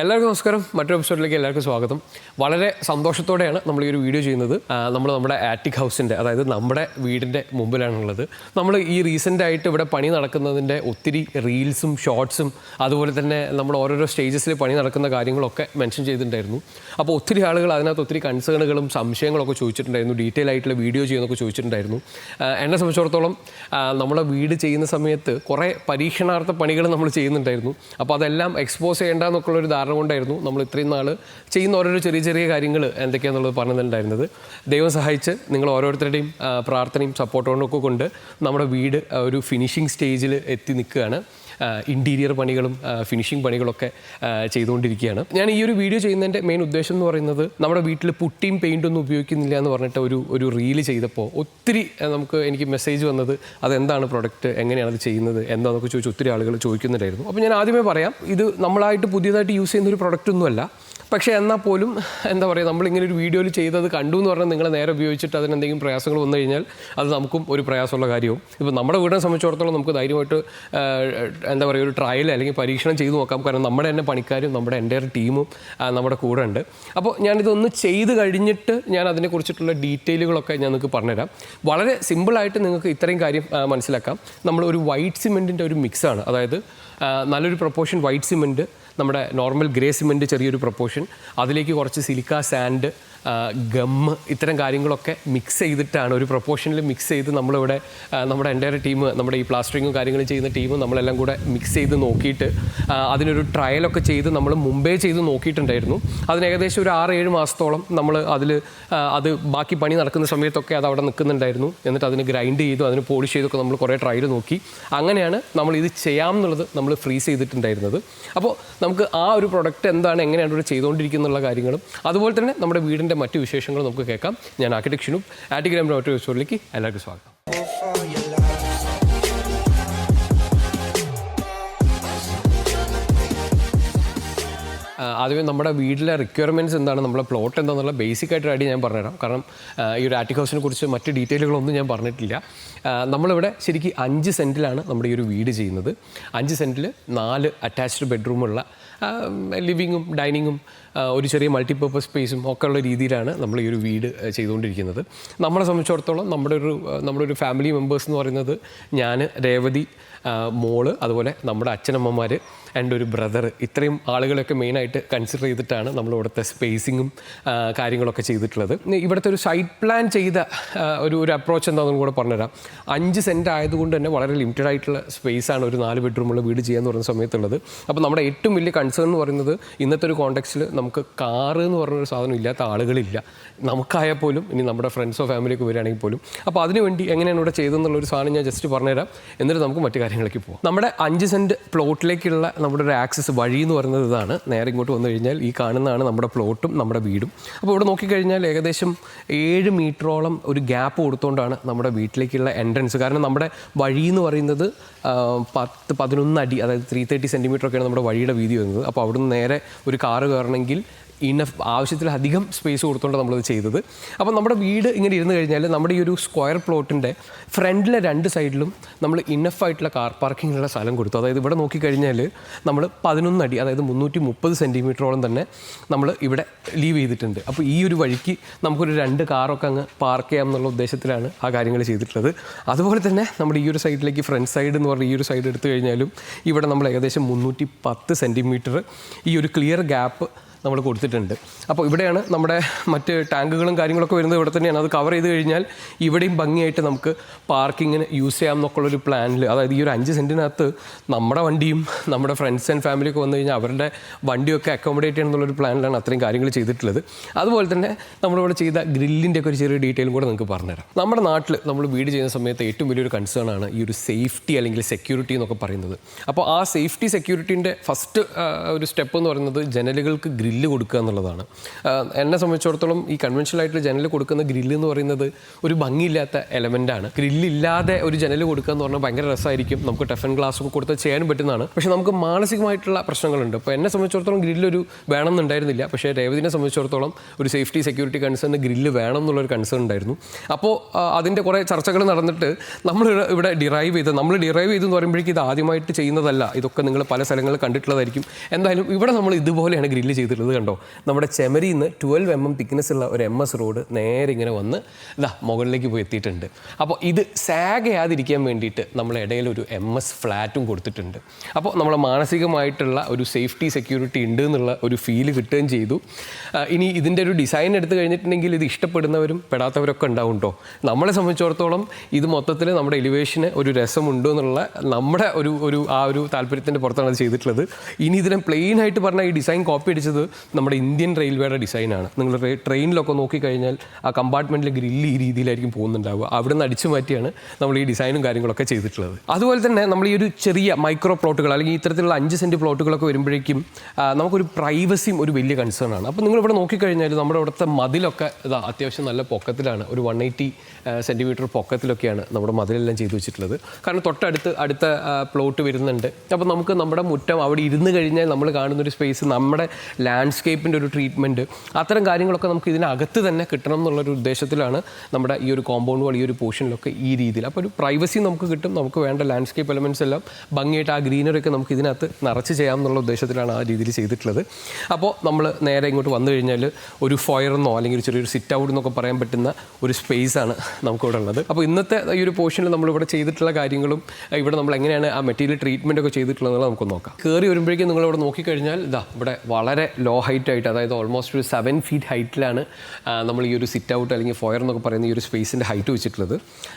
എല്ലാവർക്കും നമസ്കാരം. മറ്റൊരു എപ്പിസോഡിലേക്ക് എല്ലാവർക്കും സ്വാഗതം. വളരെ സന്തോഷത്തോടെയാണ് നമ്മൾ ഈ ഒരു വീഡിയോ ചെയ്യുന്നത്. നമ്മൾ നമ്മുടെ ആറ്റിക് ഹൗസിന്റെ അതായത് നമ്മുടെ വീടിന്റെ മുമ്പിലാണുള്ളത്. നമ്മൾ ഈ റീസെന്റ് ആയിട്ട് ഇവിടെ പണി നടക്കുന്നതിന്റെ ഒത്തിരി റീൽസും ഷോർട്സും അതുപോലെ തന്നെ നമ്മൾ ഓരോരോ സ്റ്റേജസിൽ പണി നടക്കുന്ന കാര്യങ്ങളൊക്കെ മെൻഷൻ ചെയ്തിട്ടുണ്ടായിരുന്നു. അപ്പോൾ ഒത്തിരി ആളുകൾ അതിനകത്ത് ഒത്തിരി കൺസേണുകളും സംശയങ്ങളൊക്കെ ചോദിച്ചിട്ടുണ്ടായിരുന്നു. ഡീറ്റെയിൽ ആയിട്ടുള്ള വീഡിയോ ചെയ്യുന്നൊക്കെ ചോദിച്ചിട്ടുണ്ടായിരുന്നു. എന്നെ സംബന്ധിച്ചിടത്തോളം നമ്മളെ വീട് ചെയ്യുന്ന സമയത്ത് കുറേ പരീക്ഷണാർത്ഥ പണികൾ നമ്മൾ ചെയ്യുന്നുണ്ടായിരുന്നു. അപ്പോൾ അതെല്ലാം എക്സ്പോസ് ചെയ്യേണ്ടെന്നൊക്കെയുള്ള ഒരു ധാരണ കൊണ്ടായിരുന്നു നമ്മൾ ഇത്രയും നാൾ ചെയ്യുന്ന ഓരോരോ ചെറിയ ചെറിയ കാര്യങ്ങൾ എന്തൊക്കെയാണെന്നുള്ളത് പറഞ്ഞിട്ടുണ്ടായിരുന്നത്. ദൈവം സഹായിച്ച് നിങ്ങൾ ഓരോരുത്തരുടെയും പ്രാർത്ഥനയും സപ്പോർട്ടോടൊക്കെ കൊണ്ട് നമ്മുടെ വീട് ഒരു ഫിനിഷിംഗ് സ്റ്റേജിൽ എത്തി നിൽക്കുകയാണ്. ഇന്റീരിയർ പണികളും ഫിനിഷിംഗ് പണികളൊക്കെ ചെയ്തുകൊണ്ടിരിക്കുകയാണ്. ഞാൻ ഈ ഒരു വീഡിയോ ചെയ്യുന്നതിന്റെ മെയിൻ ഉദ്ദേശം എന്ന് പറയുന്നത് നമ്മുടെ വീട്ടിൽ പുട്ടിയും പെയിന്റ് ഒന്നും ഉപയോഗിക്കുന്നില്ല എന്ന് പറഞ്ഞിട്ട് ഒരു ഒരു റീൽ ചെയ്തപ്പോൾ ഒത്തിരി നമുക്ക് എനിക്ക് മെസ്സേജ് വന്നത് അതെന്താണ് പ്രൊഡക്റ്റ് എങ്ങനെയാണ് അത് ചെയ്യുന്നത്? എന്താണെന്നൊക്കെ ചോദിച്ച് ഒത്തിരി ആളുകൾ ചോദിക്കുന്നുണ്ടായിരുന്നു. അപ്പോൾ ഞാൻ ആദ്യമേ പറയാം ഇത് നമ്മളായിട്ട് പുതിയതായിട്ട് യൂസ് ചെയ്യുന്ന ഒരു പ്രൊഡക്റ്റ് ഒന്നുമല്ല പക്ഷേ എന്നാൽ പോലും എന്താ പറയുക നമ്മളിങ്ങനെ ഒരു വീഡിയോയിൽ ചെയ്തത് കണ്ടു എന്ന് പറഞ്ഞാൽ നിങ്ങൾ നേരെ ഉപയോഗിച്ചിട്ട് അതിനെന്തെങ്കിലും പ്രയാസങ്ങൾ വന്നു കഴിഞ്ഞാൽ അത് നമുക്കും ഒരു പ്രയാസമുള്ള കാര്യവും. ഇപ്പോൾ നമ്മുടെ വീടിനെ സംബന്ധിച്ചിടത്തോളം നമുക്ക് ധൈര്യമായിട്ട് എന്താ പറയുക ഒരു ട്രയൽ അല്ലെങ്കിൽ പരീക്ഷണം ചെയ്തു നോക്കാം. കാരണം നമ്മുടെ തന്നെ പണിക്കാരും നമ്മുടെ എന്റെ ടീമും നമ്മുടെ കൂടെ ഉണ്ട്. അപ്പോൾ ഞാനിതൊന്ന് ചെയ്ത് കഴിഞ്ഞിട്ട് ഞാൻ അതിനെക്കുറിച്ചിട്ടുള്ള ഡീറ്റെയിലുകളൊക്കെ ഞാൻ നിങ്ങൾക്ക് പറഞ്ഞുതരാം. വളരെ സിമ്പിളായിട്ട് നിങ്ങൾക്ക് ഇത്രയും കാര്യം മനസ്സിലാക്കാം. നമ്മൾ ഒരു വൈറ്റ് സിമെന്റിന്റെ ഒരു മിക്സാണ് അതായത് നല്ലൊരു പ്രൊപ്പോർഷൻ വൈറ്റ് സിമെന്റ് നമ്മുടെ നോർമൽ ഗ്രേ സിമെന്റ് ചെറിയൊരു പ്രൊപ്പോർഷൻ അതിലേക്ക് കുറച്ച് സിലിക്ക സാൻഡ് ഗമ്മ് ഇത്തരം കാര്യങ്ങളൊക്കെ മിക്സ് ചെയ്തിട്ടാണ് ഒരു പ്രൊപ്പോർഷനിൽ മിക്സ് ചെയ്ത് നമ്മളിവിടെ നമ്മുടെ എന്റെ ടീം നമ്മുടെ ഈ പ്ലാസ്റ്ററിങ്ങും കാര്യങ്ങളും ചെയ്യുന്ന ടീം നമ്മളെല്ലാം കൂടെ മിക്സ് ചെയ്ത് നോക്കിയിട്ട് അതിനൊരു ട്രയലൊക്കെ ചെയ്ത് നമ്മൾ മുമ്പേ ചെയ്ത് നോക്കിയിട്ടുണ്ടായിരുന്നു. അതിന് ഏകദേശം ഒരു ആറ് ഏഴ് മാസത്തോളം നമ്മൾ അതിൽ അത് ബാക്കി പണി നടക്കുന്ന സമയത്തൊക്കെ അത് അവിടെ നിൽക്കുന്നുണ്ടായിരുന്നു. എന്നിട്ട് അതിന് ഗ്രൈൻഡ് ചെയ്തു അതിന് പോളിഷ് ചെയ്തൊക്കെ നമ്മൾ കുറേ ട്രയൽ നോക്കി. അങ്ങനെയാണ് നമ്മൾ ഇത് ചെയ്യാം എന്നുള്ളത് നമ്മൾ ഫ്രീസ് ചെയ്തിട്ടുണ്ടായിരുന്നത്. അപ്പോൾ നമുക്ക് ആ ഒരു പ്രൊഡക്റ്റ് എന്താണ് എങ്ങനെയാണ് ഇവിടെ ചെയ്തുകൊണ്ടിരിക്കുന്നുള്ള കാര്യങ്ങളും അതുപോലെ തന്നെ നമ്മുടെ വീടിന്റെ മറ്റു വിശേഷങ്ങൾ നമുക്ക് കേൾക്കാം. ഞാൻ ആർക്കിടെക്ട് ഷിനു. ആറ്റിഗ്രാം ഡോട്ട് എപ്പിസോഡിലേക്ക് എല്ലാവർക്കും സ്വാഗതം. ആദ്യമേ നമ്മുടെ വീട്ടിലെ റിക്വയർമെന്റ്സ് എന്താണ്? നമ്മുടെ പ്ലോട്ട് എന്താണെന്നുള്ള ബേസിക് ആയിട്ട് ഐഡിയ ഞാൻ പറഞ്ഞുതരാം. കാരണം ഈ ഒരു ആറ്റിക് ഹൗസിനെ കുറിച്ച് മറ്റ് ഡീറ്റെയിലുകളൊന്നും ഞാൻ പറഞ്ഞിട്ടില്ല. നമ്മളിവിടെ ശരിക്കും അഞ്ച് സെന്റിലാണ് നമ്മുടെ ഈ ഒരു വീട് ചെയ്യുന്നത്. അഞ്ച് സെന്റിൽ നാല് അറ്റാച്ച്ഡ് ബെഡ്റൂമുള്ള ലിവിങ്ങും ഡൈനിങ്ങും ഒരു ചെറിയ മൾട്ടിപ്പർപ്പസ് സ്പേസും ഒക്കെ ഉള്ള രീതിയിലാണ് നമ്മൾ ഈ ഒരു വീട് ചെയ്തുകൊണ്ടിരിക്കുന്നത്. നമ്മളെ സംബന്ധിച്ചിടത്തോളം നമ്മുടെ ഒരു നമ്മുടെ ഒരു ഫാമിലി മെമ്പേഴ്സ് എന്ന് പറയുന്നത് ഞാൻ രേവതി മോൾ അതുപോലെ നമ്മുടെ അച്ഛനമ്മമാർ ആൻഡ് ഒരു ബ്രദർ ഇത്രയും ആളുകളൊക്കെ മെയിനായിട്ട് കൺസിഡർ ചെയ്തിട്ടാണ് നമ്മൾ ഇവിടുത്തെ സ്പേസിങ്ങും കാര്യങ്ങളൊക്കെ ചെയ്തിട്ടുള്ളത്. ഇവിടുത്തെ ഒരു സൈറ്റ് പ്ലാൻ ചെയ്ത ഒരു ഒരു അപ്രോച്ച് എന്താണെന്ന് കൂടെ പറഞ്ഞുതരാം. അഞ്ച് സെന്റ് ആയതുകൊണ്ട് തന്നെ വളരെ ലിമിറ്റഡ് ആയിട്ടുള്ള സ്പേസാണ് ഒരു നാല് ബെഡ്റൂമുള്ള വീട് ചെയ്യാന്ന് പറയുന്ന സമയത്തുള്ളത്. അപ്പോൾ നമ്മുടെ ഏറ്റവും വലിയ കൺസേൺ എന്ന് പറയുന്നത് ഇന്നത്തെ ഒരു കോണ്ടെക്സ്റ്റിൽ നമുക്ക് കാറ് എന്ന് പറഞ്ഞൊരു സാധനം ഇല്ലാത്ത ആളുകളില്ല. നമുക്കായാൽ പോലും ഇനി നമ്മുടെ ഫ്രണ്ട്സോ ഫാമിലിയൊക്കെ വരികയാണെങ്കിൽ പോലും. അപ്പോൾ അതിനുവേണ്ടി എങ്ങനെയാണ് ഇവിടെ ചെയ്തെന്നുള്ള ഒരു സാധനം ഞാൻ ജസ്റ്റ് പറഞ്ഞുതരാം. എന്നിട്ട് നമുക്ക് മറ്റു കാര്യങ്ങളിലേക്ക് പോകാം നമ്മുടെ അഞ്ച് സെന്റ് പ്ലോട്ടിലേക്കുള്ള നമ്മുടെ ഒരു ആക്സസ് വഴി എന്ന് പറയുന്നത് ഇതാണ്. നേരെ ഇങ്ങോട്ട് വന്നു കഴിഞ്ഞാൽ ഈ കാണുന്നതാണ് നമ്മുടെ പ്ലോട്ടും നമ്മുടെ വീടും. അപ്പോൾ ഇവിടെ നോക്കിക്കഴിഞ്ഞാൽ ഏകദേശം ഏഴ് മീറ്ററോളം ഒരു ഗ്യാപ്പ് കൊടുത്തുകൊണ്ടാണ് നമ്മുടെ വീട്ടിലേക്കുള്ള എൻട്രൻസ് കാരണം നമ്മുടെ വഴി എന്ന് പറയുന്നത് പത്ത് പതിനൊന്ന് അടി അതായത് ത്രീ തേർട്ടി സെന്റിമീറ്റർ ഒക്കെയാണ് നമ്മുടെ വഴിയുടെ വീതി വരുന്നത്. അപ്പോൾ അവിടുന്ന് നേരെ ഒരു കാറ് കയറണമെങ്കിൽ ഇനഫ് ആവശ്യത്തിലധികം സ്പേസ് കൊടുത്തുകൊണ്ട് നമ്മളത് ചെയ്തത്. അപ്പോൾ നമ്മുടെ വീട് ഇങ്ങനെ ഇരുന്ന് കഴിഞ്ഞാൽ നമ്മുടെ ഈ ഒരു സ്ക്വയർ പ്ലോട്ടിന്റെ ഫ്രണ്ടിലെ രണ്ട് സൈഡിലും നമ്മൾ ഇനഫ് ആയിട്ടുള്ള കാർ പാർക്കിങ്ങിനുള്ള സ്ഥലം കൊടുത്തു. അതായത് ഇവിടെ നോക്കിക്കഴിഞ്ഞാൽ നമ്മൾ പതിനൊന്നടി അതായത് മുന്നൂറ്റി മുപ്പത് സെന്റിമീറ്ററോളം തന്നെ നമ്മൾ ഇവിടെ ലീവ് ചെയ്തിട്ടുണ്ട്. അപ്പോൾ ഈ ഒരു വഴിക്ക് നമുക്കൊരു രണ്ട് കാറൊക്കെ അങ്ങ് പാർക്ക് ചെയ്യാം എന്നുള്ള ഉദ്ദേശത്തിലാണ് ആ കാര്യങ്ങൾ ചെയ്തിട്ടുള്ളത്. അതുപോലെ തന്നെ നമ്മുടെ ഈ ഒരു സൈഡിലേക്ക് ഫ്രണ്ട് സൈഡ് എന്ന് പറഞ്ഞ ഈ ഒരു സൈഡ് എടുത്തു കഴിഞ്ഞാലും ഇവിടെ നമ്മൾ ഏകദേശം മുന്നൂറ്റി പത്ത് സെന്റിമീറ്റർ ഈ ഒരു ക്ലിയർ ഗ്യാപ്പ് നമ്മൾ കൊടുത്തിട്ടുണ്ട്. അപ്പോൾ ഇവിടെയാണ് നമ്മുടെ മറ്റ് ടാങ്കുകളും കാര്യങ്ങളൊക്കെ വരുന്നത്. ഇവിടെ തന്നെയാണ്. അത് കവർ ചെയ്ത് കഴിഞ്ഞാൽ ഇവിടെയും ഭംഗിയായിട്ട് നമുക്ക് പാർക്കിങ്ങിന് യൂസ് ചെയ്യാം എന്നൊക്കെയുള്ളൊരു പ്ലാനിൽ. അതായത് ഈ ഒരു അഞ്ച് സെന്റിനകത്ത് നമ്മുടെ വണ്ടിയും നമ്മുടെ ഫ്രണ്ട്സ് ആൻഡ് ഫാമിലിയൊക്കെ വന്നു കഴിഞ്ഞാൽ അവരുടെ വണ്ടിയൊക്കെ അക്കോമഡേറ്റ് ചെയ്യണം എന്നുള്ളൊരു പ്ലാനിലാണ് അത്രയും കാര്യങ്ങൾ ചെയ്തിട്ടുള്ളത്. അതുപോലെ തന്നെ നമ്മളിവിടെ ചെയ്ത ഗ്രില്ലിന്റെ ഒക്കെ ഒരു ചെറിയ ഡീറ്റെയിലും കൂടെ നിങ്ങൾക്ക് പറഞ്ഞുതരാം. നമ്മുടെ നാട്ടിൽ നമ്മൾ വീട് ചെയ്യുന്ന സമയത്ത് ഏറ്റവും വലിയൊരു കൺസേൺ ആണ് ഈ ഒരു സേഫ്റ്റി അല്ലെങ്കിൽ സെക്യൂരിറ്റി എന്നൊക്കെ പറയുന്നത്. അപ്പോൾ ആ സേഫ്റ്റി സെക്യൂരിറ്റീന്റെ ഫസ്റ്റ് ഒരു സ്റ്റെപ്പ് എന്ന് പറയുന്നത് ജനലുകൾക്ക് ഗ്രില്ല് കൊടുക്കുക എന്നുള്ളതാണ്. എന്നെ സംബന്ധിച്ചിടത്തോളം ഈ കൺവെൻഷനൽ ആയിട്ട് ജനൽ കൊടുക്കുന്ന ഗ്രില്ല് എന്ന് പറയുന്നത് ഒരു ഭംഗിയില്ലാത്ത എലമെന്റാണ് ഗ്രില്ലില്ലാതെ ഒരു ജനൽ കൊടുക്കുക എന്ന് പറഞ്ഞാൽ ഭയങ്കര രസമായിരിക്കും. നമുക്ക് ടഫൻ ഗ്ലാസ് ഒക്കെ കൊടുത്ത് ചെയ്യാൻ പറ്റുന്നതാണ്. പക്ഷേ നമുക്ക് മാനസികമായിട്ടുള്ള പ്രശ്നങ്ങളുണ്ട്. അപ്പോൾ എന്നെ സംബന്ധിച്ചിടത്തോളം ഗ്രില്ലൊരു വേണമെന്നുണ്ടായിരുന്നില്ല പക്ഷേ രേവതിനെ സംബന്ധിച്ചിടത്തോളം ഒരു സേഫ്റ്റി സെക്യൂരിറ്റി കൺസേൺ ഗ്രില്ല് വേണം എന്നുള്ളൊരു കൺസേൺ ഉണ്ടായിരുന്നു. അപ്പോൾ അതിന്റെ കുറേ ചർച്ചകൾ നടന്നിട്ട് നമ്മൾ ഇവിടെ ഡിറൈവ് ചെയ്ത് നമ്മൾ ഡിറൈവ് ചെയ്തെന്ന് പറയുമ്പോഴേക്കും ഇത് ആദ്യമായിട്ട് ചെയ്യുന്നതല്ല. ഇതൊക്കെ നിങ്ങൾ പല സ്ഥലങ്ങളിൽ കണ്ടിട്ടുള്ളതായിരിക്കും. എന്തായാലും ഇവിടെ നമ്മൾ ഇതുപോലെയാണ് ഗ്രില്ല് ചെയ്തിട്ടുള്ളത്. കണ്ടോ? നമ്മുടെ ചെമരിയിൽ നിന്ന് ട്വൽവ് എം എം തിക്നെസ് ഉള്ള ഒരു എം എസ് റോഡ് നേരെ ഇങ്ങനെ വന്ന് ഇതാ മുകളിലേക്ക് പോയി എത്തിയിട്ടുണ്ട്. അപ്പോൾ ഇത് സാഗ് വേണ്ടിയിട്ട് നമ്മൾ ഇടയിൽ ഒരു എം എസ് ഫ്ലാറ്റും കൊടുത്തിട്ടുണ്ട്. അപ്പോൾ നമ്മൾ മാനസികമായിട്ടുള്ള ഒരു സേഫ്റ്റി സെക്യൂരിറ്റി ഉണ്ട് എന്നുള്ള ഒരു ഫീൽ കിട്ടുകയും ചെയ്തു. ഇനി ഇതിന്റെ ഒരു ഡിസൈൻ എടുത്തു കഴിഞ്ഞിട്ടുണ്ടെങ്കിൽ ഇത് ഇഷ്ടപ്പെടുന്നവരും പെടാത്തവരൊക്കെ ഉണ്ടാവും കേട്ടോ നമ്മളെ സംബന്ധിച്ചിടത്തോളം ഇത് മൊത്തത്തിൽ നമ്മുടെ എലിവേഷന് ഒരു രസമുണ്ടോ എന്നുള്ള നമ്മുടെ ഒരു ഒരു ആ ഒരു താല്പര്യത്തിന്റെ പുറത്താണ് അത് ചെയ്തിട്ടുള്ളത്. ഇനി ഇതിനെ പ്ലെയിൻ ആയിട്ട് പറഞ്ഞാൽ ഈ ഡിസൈൻ കോപ്പി അടിച്ചത് നമ്മുടെ ഇന്ത്യൻ റെയിൽവേയുടെ ഡിസൈനാണ്. നിങ്ങൾ ട്രെയിനിലൊക്കെ നോക്കിക്കഴിഞ്ഞാൽ ആ കമ്പാർട്ട്മെന്റിൽ ഗ്രില്ല് ഈ രീതിയിലായിരിക്കും പോകുന്നുണ്ടാവുക. അവിടെ നിന്ന് അടിച്ചു മാറ്റിയാണ് നമ്മൾ ഈ ഡിസൈനും കാര്യങ്ങളൊക്കെ ചെയ്തിട്ടുള്ളത്. അതുപോലെ തന്നെ നമ്മൾ ഈ ഒരു ചെറിയ മൈക്രോ പ്ലോട്ടുകൾ അല്ലെങ്കിൽ ഇത്തരത്തിലുള്ള അഞ്ച് സെന്റ് പ്ലോട്ടുകളൊക്കെ വരുമ്പോഴേക്കും നമുക്കൊരു പ്രൈവസിയും ഒരു വലിയ കൺസേൺ ആണ്. അപ്പോൾ നിങ്ങളിവിടെ നോക്കിക്കഴിഞ്ഞാൽ നമ്മുടെ ഇവിടുത്തെ മതിലൊക്കെ ഇതാ അത്യാവശ്യം നല്ല പൊക്കത്തിലാണ്. ഒരു വൺ എയ്റ്റി സെന്റിമീറ്റർ പൊക്കത്തിലൊക്കെയാണ് നമ്മുടെ മതിലെല്ലാം ചെയ്തു വെച്ചിട്ടുള്ളത്. കാരണം തൊട്ടടുത്ത് അടുത്ത പ്ലോട്ട് വരുന്നുണ്ട്. അപ്പോൾ നമുക്ക് നമ്മുടെ മുറ്റം അവിടെ ഇരുന്ന് കഴിഞ്ഞാൽ നമ്മൾ കാണുന്നൊരു സ്പേസ് നമ്മുടെ ലാൻഡ്സ്കേപ്പിന്റെ ഒരു ട്രീറ്റ്മെന്റ് അത്തരം കാര്യങ്ങളൊക്കെ നമുക്ക് ഇതിനകത്ത് തന്നെ കിട്ടണം എന്നുള്ളൊരു ഉദ്ദേശത്തിലാണ് നമ്മുടെ ഈ ഒരു കോമ്പൗണ്ട് വാൾ ഈ ഒരു പോർഷനിലൊക്കെ ഈ രീതിയിൽ. അപ്പോൾ ഒരു പ്രൈവസി നമുക്ക് കിട്ടും നമുക്ക് വേണ്ട ലാൻഡ്സ്കേപ്പ് എലമെന്റ്സ് എല്ലാം ഭംഗിയായിട്ട് ആ ഗ്രീനറി ഒക്കെ നമുക്ക് ഇതിനകത്ത് നിറച്ച് ചെയ്യാം എന്നുള്ള ഉദ്ദേശത്തിലാണ് ആ രീതിയിൽ ചെയ്തിട്ടുള്ളത്. അപ്പോൾ നമ്മൾ നേരെ ഇങ്ങോട്ട് വന്നു കഴിഞ്ഞാൽ ഒരു ഫയറെന്നോ അല്ലെങ്കിൽ ഒരു ചെറിയൊരു സിറ്റ് ഔട്ട് എന്നൊക്കെ പറയാൻ പറ്റുന്ന ഒരു സ്പേസ് ആണ് നമുക്കിവിടെ ഉള്ളത്. അപ്പോൾ ഇന്നത്തെ ഈ ഒരു പോർഷനിൽ നമ്മളിവിടെ ചെയ്തിട്ടുള്ള കാര്യങ്ങളും ഇവിടെ നമ്മൾ എങ്ങനെയാണ് ആ മെറ്റീരിയൽ ട്രീറ്റ്മെന്റ് ഒക്കെ ചെയ്തിട്ടുള്ളത് നമുക്ക് നോക്കാം. കയറി വരുമ്പോഴേക്കും നിങ്ങളിവിടെ നോക്കിക്കഴിഞ്ഞാൽ ഇതാ ഇവിടെ വളരെ ലോ ഹൈറ്റ് ആയിട്ട് അതായത് ഓൾമോസ്റ്റ് ഒരു സെവൻ ഫീറ്റ് ഹൈറ്റിലാണ് നമ്മൾ ഈ ഒരു സിറ്റ് ഔട്ട് അല്ലെങ്കിൽ ഫോയർ എന്നൊക്കെ പറയുന്ന ഈ ഒരു സ്പേസിന്റെ ഹൈറ്റ് വെച്ചിട്ടുള്ളത്.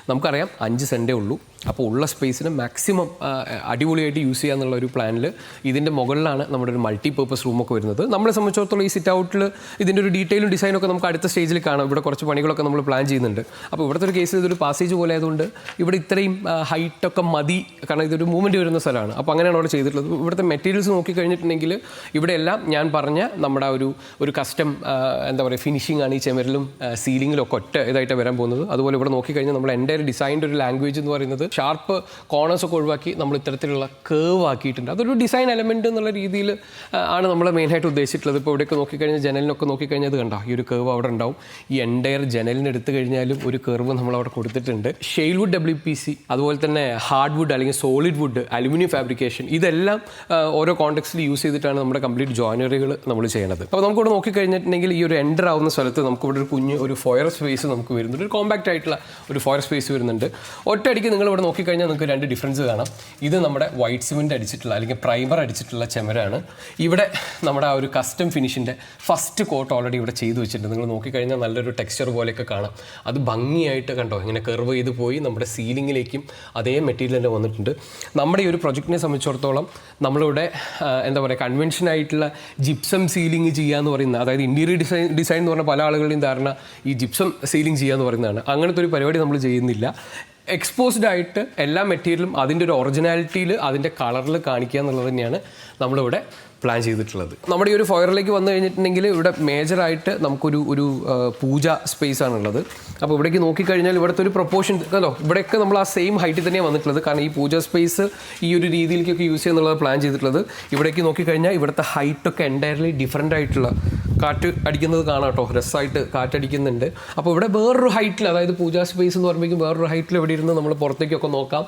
നമുക്കറിയാം അഞ്ച് സെന്റേ ഉള്ളൂ. അപ്പോൾ ഉള്ള സ്പേസിന് മാക്സിമം അടിപൊളിയായിട്ട് യൂസ് ചെയ്യുക എന്നുള്ള ഒരു പ്ലാനിൽ ഇതിന്റെ മുകളിലാണ് നമ്മുടെ ഒരു മൾട്ടി പർപ്പസ് റൂമൊക്കെ വരുന്നത്. നമ്മളെ സംബന്ധിച്ചിടത്തോളം ഈ സിറ്റ് ഔട്ടിൽ ഇതിന്റെ ഒരു ഡീറ്റെയിലും ഡിസൈനൊക്കെ നമുക്ക് അടുത്ത സ്റ്റേജിൽ കാണാം. ഇവിടെ കുറച്ച് പണികളൊക്കെ നമ്മൾ പ്ലാൻ ചെയ്യുന്നുണ്ട്. അപ്പോൾ ഇവിടുത്തെ ഒരു കേസിൽ ഇതൊരു പാസേജ് പോലെ ആയതുകൊണ്ട് ഇവിടെ ഇത്രയും ഹൈറ്റൊക്കെ മതി. കാരണം ഇതൊരു മൂവ്മെന്റ് വരുന്ന സ്ഥലമാണ്. അപ്പോൾ അങ്ങനെയാണ് അവിടെ ചെയ്തിട്ടുള്ളത്. ഇവിടുത്തെ മെറ്റീരിയൽസ് നോക്കിക്കഴിഞ്ഞിട്ടുണ്ടെങ്കിൽ ഇവിടെ എല്ലാം ഞാൻ പറഞ്ഞ നമ്മുടെ ഒരു ഒരു കസ്റ്റം എന്താ പറയുക ഫിനിഷിംഗ് ആണ് ഈ ചെമരിലും സീലിങ്ങിലും ഒക്കെ ഒറ്റ ഇതായിട്ട് വരാൻ പോകുന്നത്. അതുപോലെ ഇവിടെ നോക്കിക്കഴിഞ്ഞാൽ നമ്മൾ എന്റെ ഒരു ഡിസൈന്റെ ഒരു ലാംഗ്വേജ് എന്ന് പറയുന്നത് ഷാർപ്പ് കോണേഴ്സ് ഒക്കെ ഒഴിവാക്കി നമ്മൾ ഇത്തരത്തിലുള്ള കേവ് ആക്കിയിട്ടുണ്ട്. അതൊരു ഡിസൈൻ എലമെന്റ് എന്നുള്ള രീതിയിൽ ആണ് നമ്മൾ മെയിനായിട്ട് ഉദ്ദേശിച്ചിട്ടുള്ളത്. ഇപ്പോൾ ഇവിടെയൊക്കെ നോക്കിക്കഴിഞ്ഞാൽ ജനലിനൊക്കെ നോക്കിക്കഴിഞ്ഞാൽ അത് കണ്ടോ? ഈ ഒരു കേവ് അവിടെ ഉണ്ടാവും. ഈ എന്റയർ ജനലിന് എടുത്തു കഴിഞ്ഞാലും ഒരു കേർവ് നമ്മൾ അവിടെ കൊടുത്തിട്ടുണ്ട്. ഷെയിൽവുഡ് ഡബ്ല്യു പി സി അതുപോലെ തന്നെ ഹാർഡ് വുഡ് അല്ലെങ്കിൽ സോളിഡ് വുഡ് അലുമിനിയം ഫാബ്രിക്കേഷൻ ഇതെല്ലാം ഓരോ കോണ്ടെക്സ്റ്റിൽ യൂസ് ചെയ്തിട്ടാണ് നമ്മുടെ കംപ്ലീറ്റ് ജോയിനറികൾ നമ്മൾ ചെയ്യണത്. അപ്പോൾ നമുക്കിവിടെ നോക്കിക്കഴിഞ്ഞിട്ടുണ്ടെങ്കിൽ ഈ ഒരു എന്റർ ആവുന്ന സ്ഥലത്ത് നമുക്കിവിടെ ഒരു കുഞ്ഞ് ഒരു ഫോയർ സ്പേസ് നമുക്ക് വരുന്നുണ്ട്. ഒരു കോമ്പാക്റ്റ് ആയിട്ടുള്ള ഒരു ഫോയർ സ്പേസ് വരുന്നുണ്ട്. ഒറ്റയടിക്ക് നിങ്ങൾ ഇവിടെ നോക്കിക്കഴിഞ്ഞാൽ നിങ്ങൾക്ക് രണ്ട് ഡിഫറൻസ് കാണാം. ഇത് നമ്മുടെ വൈറ്റ് സിമെന്റ് അടിച്ചിട്ടുള്ള അല്ലെങ്കിൽ പ്രൈമർ അടിച്ചിട്ടുള്ള ചെമരാണ്. ഇവിടെ നമ്മുടെ ആ ഒരു കസ്റ്റം ഫിനിഷിന്റെ ഫസ്റ്റ് കോട്ട് ഓൾറെഡി ഇവിടെ ചെയ്തു വെച്ചിട്ടുണ്ട്. നിങ്ങൾ നോക്കിക്കഴിഞ്ഞാൽ നല്ലൊരു ടെക്സ്ചർ പോലെയൊക്കെ കാണാം. അത് ഭംഗിയായിട്ട് കണ്ടോ? ഇങ്ങനെ കർവ് ചെയ്ത് പോയി നമ്മുടെ സീലിങ്ങിലേക്കും അതേ മെറ്റീരിയൽ തന്നെ വന്നിട്ടുണ്ട്. നമ്മുടെ ഈ ഒരു പ്രൊജക്റ്റിനെ സംബന്ധിച്ചിടത്തോളം നമ്മളിവിടെ എന്താ പറയുക കൺവെൻഷൻ ആയിട്ടുള്ള ജിപ്സം സീലിംഗ് ചെയ്യുക എന്ന് പറയുന്ന അതായത് ഇന്റീരിയർ ഡിസൈൻ ഡിസൈൻ എന്ന് പറഞ്ഞ പല ആളുകളുടെയും ധാരണ ഈ ജിപ്സം സീലിംഗ് ചെയ്യുക എന്ന് പറയുന്നതാണ്. അങ്ങനത്തെ ഒരു പരിപാടി നമ്മൾ ചെയ്യുന്നില്ല. എക്സ്പോസ്ഡ് ആയിട്ട് എല്ലാ മെറ്റീരിയലും അതിന്റെ ഒരു ഒറിജിനാലിറ്റിയിൽ അതിന്റെ കളറിൽ കാണിക്കുക എന്നുള്ളത് തന്നെയാണ് നമ്മളിവിടെ പ്ലാൻ ചെയ്തിട്ടുള്ളത്. നമ്മുടെ ഈ ഒരു ഫയറിലേക്ക് വന്നു കഴിഞ്ഞിട്ടുണ്ടെങ്കിൽ ഇവിടെ മേജറായിട്ട് നമുക്കൊരു ഒരു പൂജ സ്പേസ് ആണുള്ളത്. അപ്പോൾ ഇവിടേക്ക് നോക്കിക്കഴിഞ്ഞാൽ ഇവിടുത്തെ ഒരു പ്രൊപ്പോർഷൻ അല്ലോ ഇവിടെയൊക്കെ നമ്മൾ ആ സെയിം ഹൈറ്റിൽ തന്നെയാണ് വന്നിട്ടുള്ളത്. കാരണം ഈ പൂജ സ്പേസ് ഈ ഒരു രീതിയിലേക്കൊക്കെ യൂസ് ചെയ്യുന്നുള്ളത് പ്ലാൻ ചെയ്തിട്ടുള്ളത്. ഇവിടേക്ക് നോക്കിക്കഴിഞ്ഞാൽ ഇവിടുത്തെ ഹൈറ്റൊക്കെ എന്റയർലി ഡിഫറെന്റ് ആയിട്ടുള്ള കാറ്റ് അടിക്കുന്നത് കാണാം കേട്ടോ. രസമായിട്ട് കാറ്റടിക്കുന്നുണ്ട്. അപ്പോൾ ഇവിടെ വേറൊരു ഹൈറ്റിൽ അതായത് പൂജാ സ്പേസ് എന്ന് പറയുമ്പോഴേക്കും വേറൊരു ഹൈറ്റിൽ എവിടെ ഇരുന്ന് നമ്മൾ പുറത്തേക്കൊക്കെ നോക്കാം.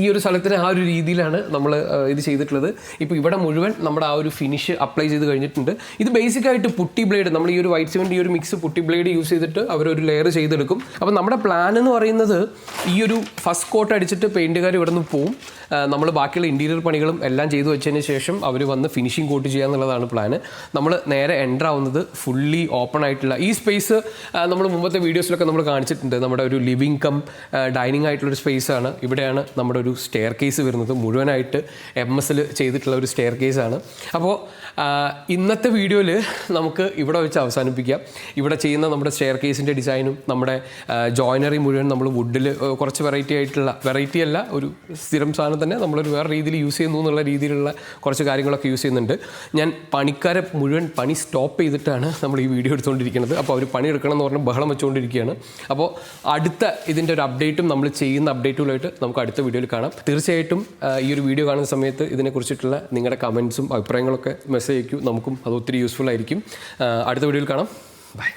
ഈ ഒരു സ്ഥലത്തിന് ആ ഒരു രീതിയിലാണ് നമ്മൾ ഇത് ചെയ്തിട്ടുള്ളത്. ഇപ്പോൾ ഇവിടെ മുഴുവൻ നമ്മുടെ ആ ഒരു ഫിനിഷ് അപ്ലൈ ചെയ്ത് കഴിഞ്ഞിട്ടുണ്ട്. ഇത് ബേസിക് ആയിട്ട് പുട്ടി ബ്ലേഡ് നമ്മൾ ഈ ഒരു വൈറ്റ് സിമെന്റ് ഈ ഒരു മിക്സ് പുട്ടി ബ്ലേഡ് യൂസ് ചെയ്തിട്ട് അവരൊരു ലെയർ ചെയ്തെടുക്കും. അപ്പോൾ നമ്മുടെ പ്ലാൻ എന്ന് പറയുന്നത് ഈ ഒരു ഫസ്റ്റ് കോട്ട് അടിച്ചിട്ട് പെയിന്റുകാർ ഇവിടെ നിന്ന് പോവും. നമ്മൾ ബാക്കിയുള്ള ഇന്റീരിയർ പണികളും എല്ലാം ചെയ്തു വെച്ചതിന് ശേഷം അവർ വന്ന് ഫിനിഷിംഗ് കോട്ട് ചെയ്യുക എന്നുള്ളതാണ് പ്ലാന് നമ്മൾ നേരെ എന്റർ ആവുന്നത് ഫുള്ളി ഓപ്പൺ ആയിട്ടുള്ള ഈ സ്പേസ് നമ്മൾ മുമ്പത്തെ വീഡിയോസിലൊക്കെ നമ്മൾ കാണിച്ചിട്ടുണ്ട്. നമ്മുടെ ഒരു ലിവിങ് കം ഡൈനിങ് ആയിട്ടുള്ളൊരു സ്പേസ് ആണ്. ഇവിടെയാണ് നമ്മുടെ ഒരു സ്റ്റെയർ കേസ് വരുന്നത്. മുഴുവനായിട്ട് എം എസിൽ ചെയ്തിട്ടുള്ള ഒരു സ്റ്റെയർ കേസാണ് അപ്പോൾ ഇന്നത്തെ വീഡിയോയിൽ നമുക്ക് ഇവിടെ വെച്ച് അവസാനിപ്പിക്കാം. ഇവിടെ ചെയ്യുന്ന നമ്മുടെ സ്റ്റെയർ കേസിന്റെ ഡിസൈനും നമ്മുടെ ജോയിനറി മുഴുവൻ നമ്മൾ വുഡിൽ കുറച്ച് വെറൈറ്റി ആയിട്ടുള്ള വെറൈറ്റി അല്ല ഒരു സ്ഥിരം സാധനം തന്നെ നമ്മളൊരു വേറെ രീതിയിൽ യൂസ് ചെയ്യുന്നു എന്നുള്ള രീതിയിലുള്ള കുറച്ച് കാര്യങ്ങളൊക്കെ യൂസ് ചെയ്യുന്നുണ്ട്. ഞാൻ പണിക്കാരെ മുഴുവൻ പണി സ്റ്റോപ്പ് ചെയ്തിട്ടാണ് നമ്മൾ ഈ വീഡിയോ എടുത്തുകൊണ്ടിരിക്കുന്നത്. അപ്പോൾ അവർ പണിയെടുക്കണം എന്ന് പറഞ്ഞ് ബഹളം വെച്ചുകൊണ്ടിരിക്കുകയാണ്. അപ്പോൾ അടുത്ത ഇതിന്റെ ഒരു അപ്ഡേറ്റും നമ്മൾ ചെയ്യുന്ന അപ്ഡേറ്റുകളായിട്ട് നമുക്ക് അടുത്ത വീഡിയോയിൽ കാണാം. തീർച്ചയായിട്ടും ഈ ഒരു വീഡിയോ കാണുന്ന സമയത്ത് ഇതിനെക്കുറിച്ചിട്ടുള്ള നിങ്ങളുടെ കമൻസും അഭിപ്രായങ്ങളൊക്കെ മെസ്സേജ് അയക്കൂ. നമുക്കും അത് ഒത്തിരി യൂസ്ഫുൾ ആയിരിക്കും. അടുത്ത വീഡിയോയിൽ കാണാം. ബൈ